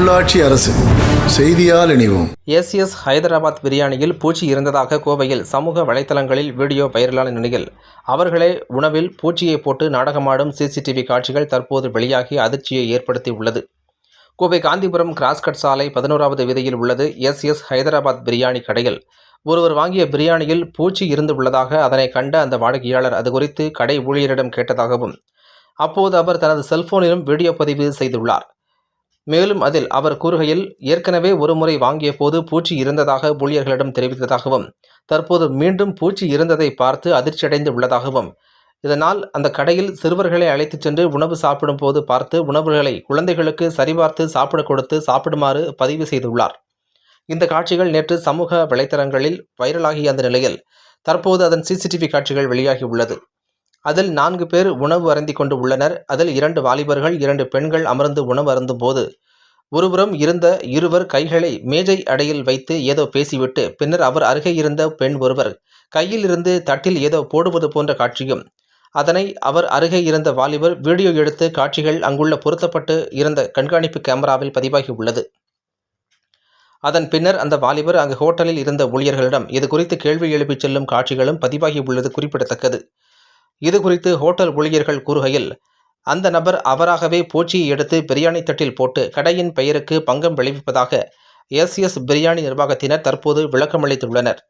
உள்ளாட்சி அரசு. செய்தியால் இணைவோம். ஏசிஎஸ் ஹைதராபாத் பிரியாணியில் பூச்சி இருந்ததாக கோவையில் சமூக வலைத்தளங்களில் வீடியோ வைரலான நிலையில் அவர்களே உணவில் பூச்சியை போட்டு நாடகமாடும் சிசிடிவி காட்சிகள் தற்போது வெளியாகி அதிர்ச்சியை ஏற்படுத்தி உள்ளது. கோவை காந்திபுரம் கிராஸ்கட் சாலை பதினோராவது வீதியில் உள்ளது எஸ்எஸ் ஹைதராபாத் பிரியாணி கடையில். ஒருவர் வாங்கிய பிரியாணியில் பூச்சி இருந்து உள்ளதாக அதனை கண்ட அந்த வாடிக்கையாளர் அது குறித்து கடை ஊழியரிடம் கேட்டதாகவும் அப்போது அவர் தனது செல்போனிலும் வீடியோ பதிவு செய்துள்ளார். மேலும் அதில் அவர் கூறுகையில் ஏற்கனவே ஒருமுறை வாங்கிய போது பூச்சி இருந்ததாக ஊழியர்களிடம் தெரிவித்ததாகவும் தற்போது மீண்டும் பூச்சி இருந்ததை பார்த்து அதிர்ச்சியடைந்து உள்ளதாகவும் இதனால் அந்த கடையில் சிறுவர்களை அழைத்துச் சென்று உணவு சாப்பிடும் போது பார்த்து உணவுகளை குழந்தைகளுக்கு சரிபார்த்து சாப்பிட கொடுத்து சாப்பிடுமாறு பதிவு செய்துள்ளார். இந்த காட்சிகள் நேற்று சமூக வலைத்தளங்களில் வைரலாகிய அந்த நிலையில் தற்போது அதன் சிசிடிவி காட்சிகள் வெளியாகி உள்ளது. அதில் நான்கு பேர் உணவு அருந்தி கொண்டு உள்ளனர். அதில் இரண்டு வாலிபர்கள் இரண்டு பெண்கள் அமர்ந்து உணவு அருந்தும் போது ஒருபுறம் இருந்த இருவர் கைகளை மேஜை அடையில் வைத்து ஏதோ பேசிவிட்டு பின்னர் அவர் அருகே இருந்த பெண் ஒருவர் கையில் இருந்து தட்டில் ஏதோ போடுவது போன்ற காட்சியும் அதனை அவர் அருகே இருந்த வாலிபர் வீடியோ எடுத்து காட்சிகள் அங்குள்ள பொருத்தப்பட்டு இருந்த கண்காணிப்பு கேமராவில் பதிவாகி உள்ளது. அதன் பின்னர் அந்த வாலிபர் அங்கு ஹோட்டலில் இருந்த ஊழியர்களிடம் இது குறித்து கேள்வி எழுப்பிச் செல்லும் காட்சிகளும் பதிவாகி உள்ளது குறிப்பிடத்தக்கது. இது குறித்து ஹோட்டல் ஊழியர்கள் கூறுகையில் அந்த நபர் அவராகவே பூச்சியை எடுத்து பிரியாணி தட்டில் போட்டு கடையின் பெயருக்கு பங்கம் விளைவிப்பதாக எஸ்எஸ் பிரியாணி நிர்வாகத்தினர் தற்போது விளக்கமளித்துள்ளனர்.